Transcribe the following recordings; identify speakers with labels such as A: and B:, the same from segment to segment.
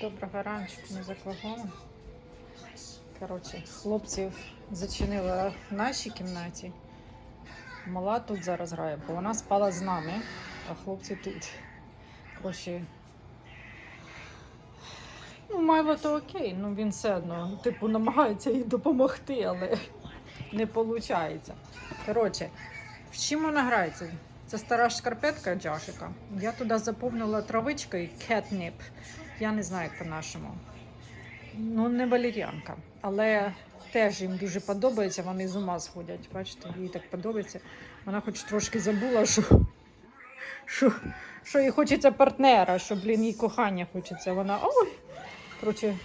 A: Доброго раночку, ми за. Коротше, хлопців зачинила в нашій кімнаті. Мала тут зараз грає, бо вона спала з нами, а хлопці тут. Коротше, ну, має то окей, ну він все одно, типу, намагається їй допомогти, але не виходить. Коротше, в чим вона грається? Це стара шкарпетка Джашика. Я туди заповнила травичкою кетнип. Я не знаю, як по-нашому. Ну, не валеріанка. Але теж їм дуже подобається, вони з ума сходять. Бачите, їй так подобається. Вона хоч трошки забула, що, що, що їй хочеться партнера, що, блін, їй кохання хочеться. Вона ой. Коротше,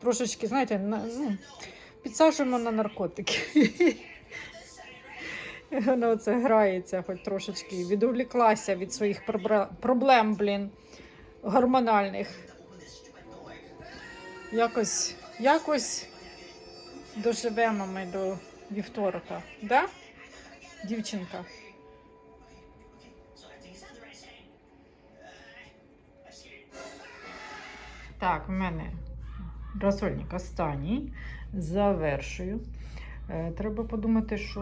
A: трошечки, знаєте, на, ну, підсаджуємо на наркотики. Вона оце грається, хоч трошечки відволіклася від своїх проблем, блін, гормональних. Якось, якось доживемо ми до вівторка, да? Дівчинка. Так, в мене розсольник останній. Завершую. Е, Треба подумати, що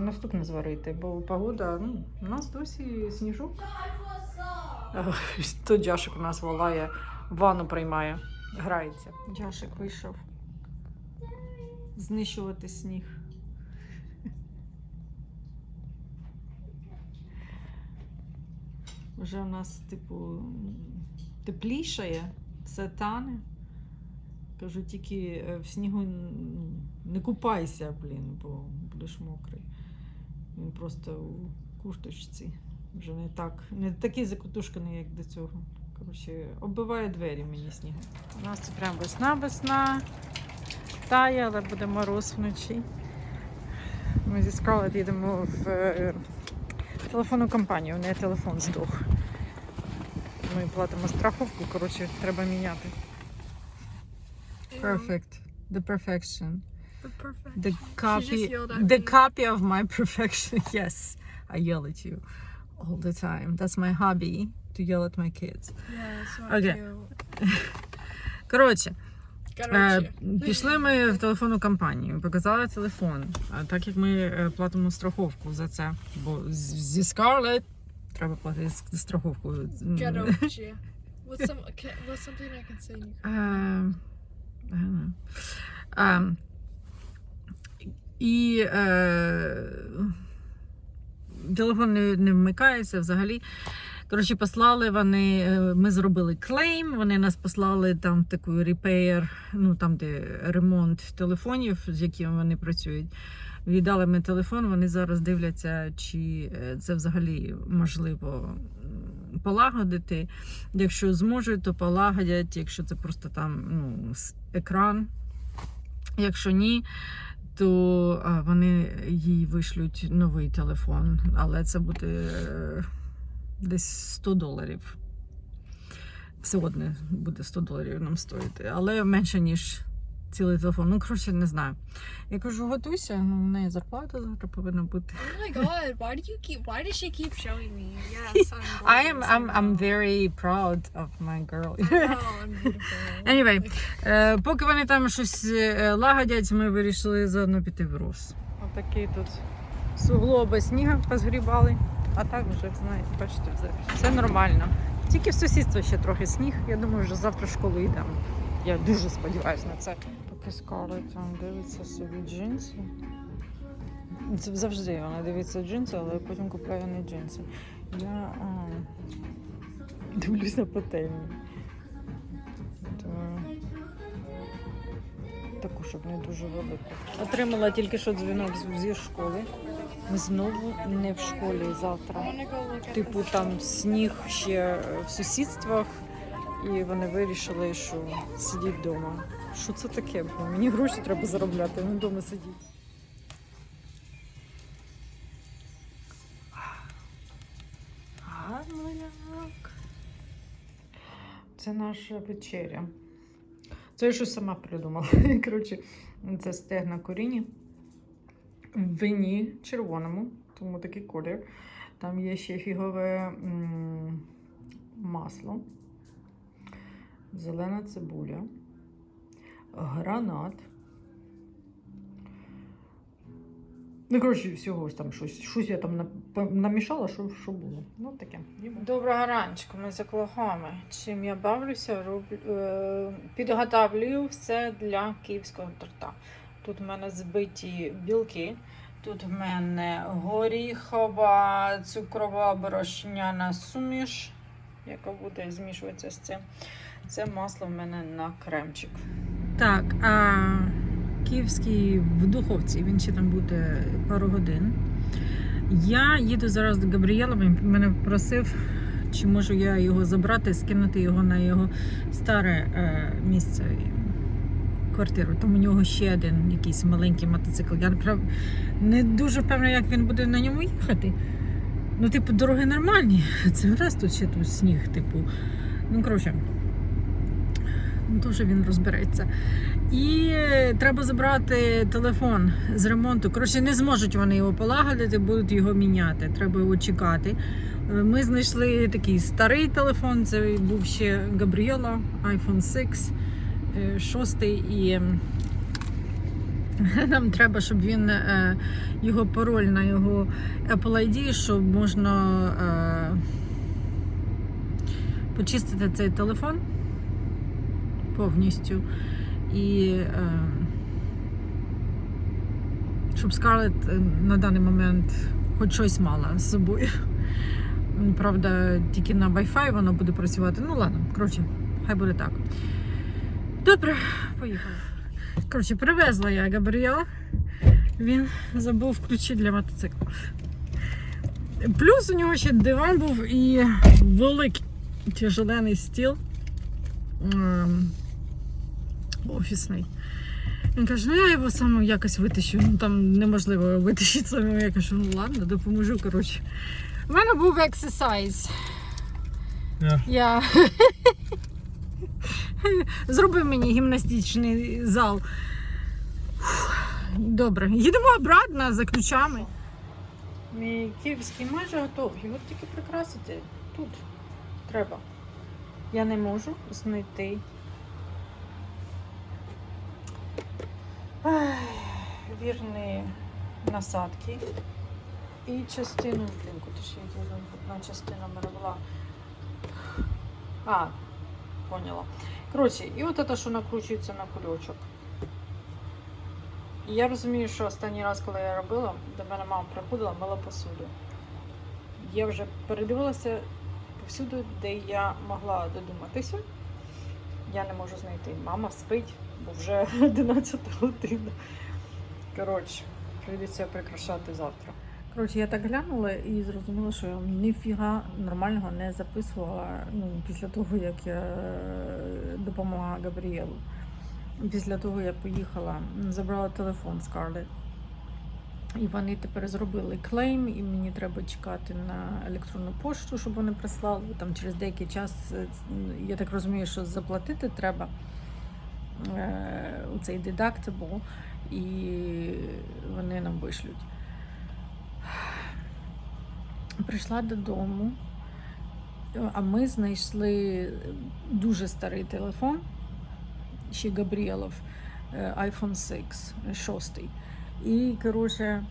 A: наступне зварити, бо погода, ну, у нас досі сніжок. То Джашик у нас волає, ванну приймає, грається. Джашик вийшов знищувати сніг. Вже у нас, типу, теплішає, все тане. Кажу, тільки е, в снігу не купайся, блін, бо будеш мокрий. Він просто у курточці. Вже не так, не такий закутушканий, як до цього. Коротше, оббиває двері мені сніг. У нас це прям весна-весна. Тає, але буде мороз вночі. Ми зі Скарлет їдемо в е, телефонну компанію, у неї телефон здох. Ми платимо страховку, коротше, треба міняти. Perfect. The perfection.
B: The perfect.
A: The copy. The copy of my perfection. Yes, I yell at you all the time. That's my hobby to yell at my kids.
B: Yeah,
A: Okay.
B: Do.
A: Коротше, е, пішли ми в телефонну компанію, показали телефон. А так як ми е, платимо страховку за це, бо зі Scarlett треба платити страховку. М,
B: What's some? What's something I can say? in Ukrainian?
A: Е, I don't know. Ем, і е, телефон не, не вмикається взагалі. Коротше, послали вони, е, ми зробили клейм, вони нас послали там в таку repair, ну там, де ремонт телефонів, з якими вони працюють. Віддали ми телефон, вони зараз дивляться, чи е, це взагалі можливо полагодити. Якщо зможуть, то полагодять, якщо це просто там ну, екран. Якщо ні, то вони їй вишлють новий телефон, але це буде е, десь 100 доларів. Все одне буде 100 доларів нам стоїти, але менше, ніж цілий телефон. Ну, коротше, не знаю. Я кажу, готуйся, ну, в неї зарплата завтра повинна бути.
B: Oh my god! Why do you keep? Why does she keep showing me? Yes, I'm.
A: I am I'm, I'm very proud of my girl.
B: I know, I'm beautiful.
A: Anyway, Е, поки вони там щось е, лагодять, ми вирішили заодно піти в Рос. Отакі тут суглоби сніга позгрібали, а так вже, знаєте, бачите, все, нормально. Тільки в сусідстві ще трохи сніг. Я думаю, вже завтра в школу йдемо. Я дуже сподіваюся на це. Поки Скарлетт там дивиться собі джинси. Це завжди вона дивиться джинси, але потім купляє не джинси. Я а, дивлюсь на пательню. То таку, щоб не дуже велику. Отримала тільки що дзвінок зі школи. Ми знову не в школі завтра. Типу там сніг ще в сусідствах, і вони вирішили, що сидіть вдома. Що це таке? Бо мені гроші треба заробляти, а не вдома. Гарно. Це наша вечеря. Це я щось сама придумала. Коротше, це стегна коріні в вині червоному, тому такий колір. Там є ще фігове м, масло. зелена цибуля, гранат. Ну, коротше, всього ж там щось, щось я там намішала, що, що було. Ну, таке. Доброго раночку, ми за колохами. Чим я бавлюся, роблю, е, підготавлюю все для київського торта. Тут в мене збиті білки, тут в мене горіхова, цукрова борошняна суміш, яка буде змішуватися з цим. Це масло в мене на кремчик. Так, а київський в духовці, він ще там буде пару годин. Я їду зараз до Габрієла, він мене просив, чи можу я його забрати, скинути його на його старе е, місце квартиру. Там у нього ще один якийсь маленький мотоцикл. Я прав- не дуже певна, як він буде на ньому їхати. Ну, типу, дороги нормальні. Це раз тут ще тут сніг, типу. Ну, коротше. Ну, то він розбереться. І е, треба забрати телефон з ремонту. Коротше, не зможуть вони його полагодити, будуть його міняти. Треба його чекати. Е, Ми знайшли такий старий телефон, це був ще Габріела, iPhone 6, е, шостий. І нам треба, щоб він е, його пароль на його Apple ID, щоб можна е, почистити цей телефон повністю. І е, щоб Скарлет е, на даний момент хоч щось мала з собою. Правда, тільки на Wi-Fi воно буде працювати. Ну ладно, коротше, хай буде так. Добре, поїхали. Коротше, привезла я Габріела. Він забув ключі для мотоцикла. Плюс у нього ще диван був і великий тяжелений стіл ем, офісний. Він каже, ну я його саме якось витащу. Ну там неможливо його витащити самому. Я кажу, ну ладно, допоможу. Коротше. У мене був ексерсайз.
C: Yeah.
A: Я зробив мені гімнастичний зал. Добре, їдемо обратно за ключами. Мій київський майже готовий. Його тільки прикрасити тут треба. Я не можу знайти. Ай, вірні насадки. І частину, блін, куди ж я діла? Одна частина мене була. А, поняла. Коротше, і от це, що накручується на кульочок. І я розумію, що останній раз, коли я робила, до мене мама приходила, мила посуду. Я вже передивилася повсюди, де я могла додуматися. Я не можу знайти. Мама спить, бо вже 11 година. Коротше, прийдеться прикрашати завтра. Коротше, я так глянула і зрозуміла, що я ніфіга нормального не записувала ну, після того, як я е, допомогла Габріелу. Після того я поїхала, забрала телефон Scarlett. І вони тепер зробили клейм, і мені треба чекати на електронну пошту, щоб вони прислали. Там через деякий час, е, я так розумію, що заплатити треба е, у цей deductible, і вони нам вишлють. Прийшла додому, а ми знайшли дуже старий телефон, ще Габріелов, е, iPhone 6, 6. І, коротше,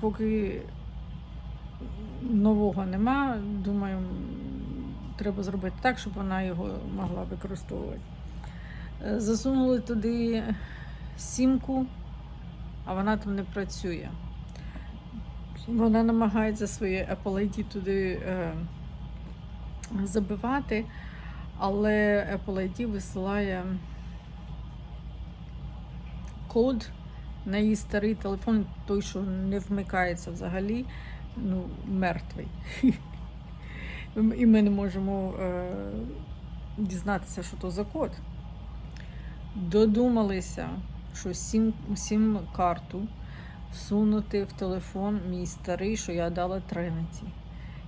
A: поки нового нема, думаю, треба зробити так, щоб вона його могла використовувати. Е, Засунули туди сімку, а вона там не працює. Вона намагається своє Apple ID туди е, забивати, але Apple ID висилає код на її старий телефон, той, що не вмикається взагалі, ну, мертвий. І ми не можемо е, дізнатися, що то за код. Додумалися, що сім, сім карту всунути в телефон мій старий, що я дала Тринеті.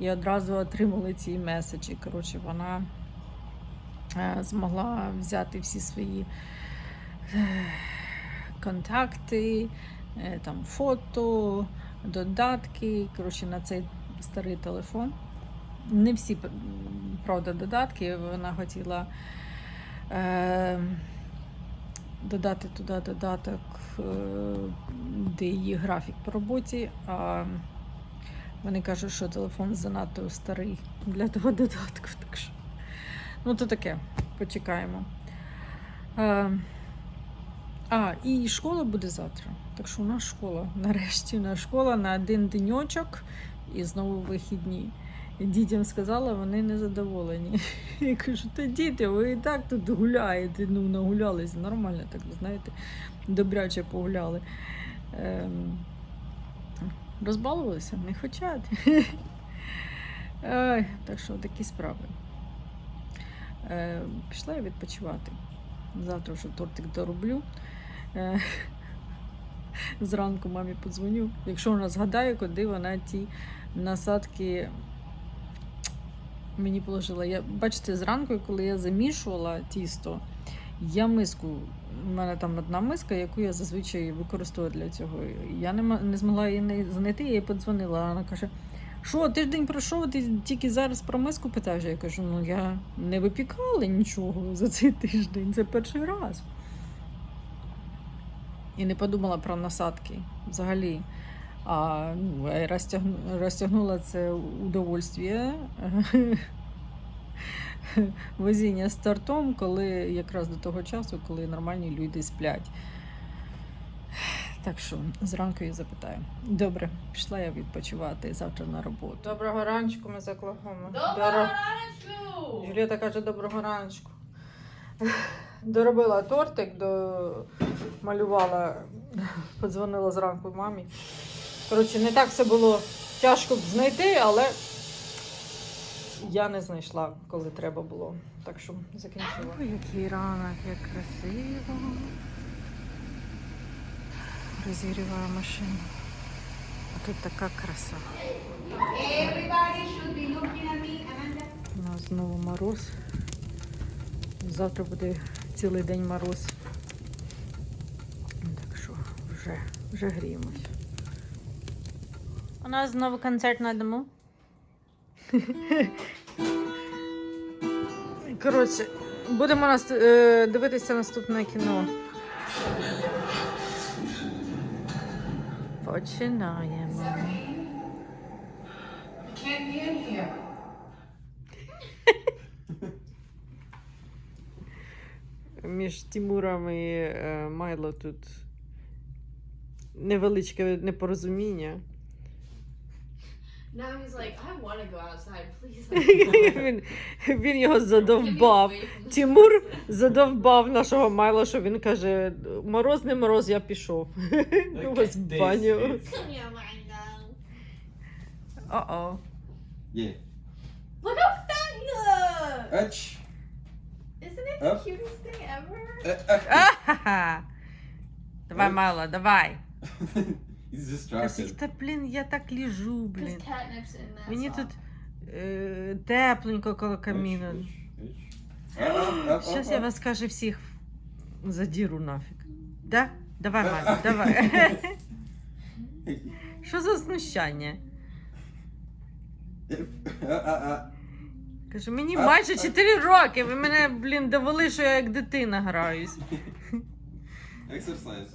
A: І одразу отримали ці меседжі. Коротше, вона е, змогла взяти всі свої е, контакти, е, там фото, додатки. Коротше, на цей старий телефон. Не всі, правда, додатки. Вона хотіла додати туди додаток, е, де її графік по роботі. А вони кажуть, що телефон занадто старий для того додатку. Так що, ну, то таке, почекаємо. Е, а, і школа буде завтра. Так що у нас школа. Нарешті у нас школа на один деньочок і знову вихідні. Дітям сказала, вони не задоволені. Я кажу, та діти, ви і так тут гуляєте, ну нагулялися, нормально, так знаєте, добряче погуляли. Ем, розбалувалися, не хочуть. Ай, так що такі справи. Е, пішла я відпочивати. Завтра вже тортик дороблю. Е, зранку мамі подзвоню. Якщо вона згадає, куди вона ті насадки мені положила. Я, бачите, зранку, коли я замішувала тісто, я миску, у мене там одна миска, яку я зазвичай використовую для цього. Я не, не змогла її не знайти, я їй подзвонила. Вона каже: що, тиждень пройшов, ти тільки зараз про миску питаєш? Я кажу, ну я не випікала нічого за цей тиждень, це перший раз. І не подумала про насадки взагалі. А ну, розтягну, розтягнула це удовольствие возіння з тортом, коли якраз до того часу, коли нормальні люди сплять. Так що зранку я запитаю. Добре, пішла я відпочивати завтра на роботу. Доброго раночку, ми з Оклахоми. Доброго Юліта каже, доброго раночку. Доробила тортик, домалювала, подзвонила зранку мамі. Коротше, не так все було тяжко б знайти, але я не знайшла, коли треба було. Так що закінчила. Ой, який ранок, як красиво. Розігріваю машину. А тут така краса. У нас знову мороз. Завтра буде цілий день мороз. Так що вже, вже гріємось. У нас знову концерт на дому. Коротше, будемо нас, е, дивитися наступне кіно. Починаємо. Між Тимуром і е, Майло тут невеличке непорозуміння.
B: Now he's like, I want to go outside. Please.
A: він, він його задовбав. Тимур задовбав нашого Майла, що він каже: мороз не мороз, я пішов. Ну, ось в баню.
B: Come here, Amanda.
A: О-о.
D: Yeah.
B: Look how fat he looks.
D: Ach.
B: Isn't it the cutest thing ever?
D: Uh, uh.
A: Давай, Майла, давай.
D: He's distracted.
A: та блін, я так ліжу, блін. Мені тут е, тепленько коло каміна.
D: Uh,
A: Зараз
D: uh,
A: я вас каже всіх задіру нафіг. Да? Давай, Майла, давай. Що за знущання? Кажу, мені майже 4 роки. Ви мене, блін, довели, що я як дитина граюсь.
D: Exercise.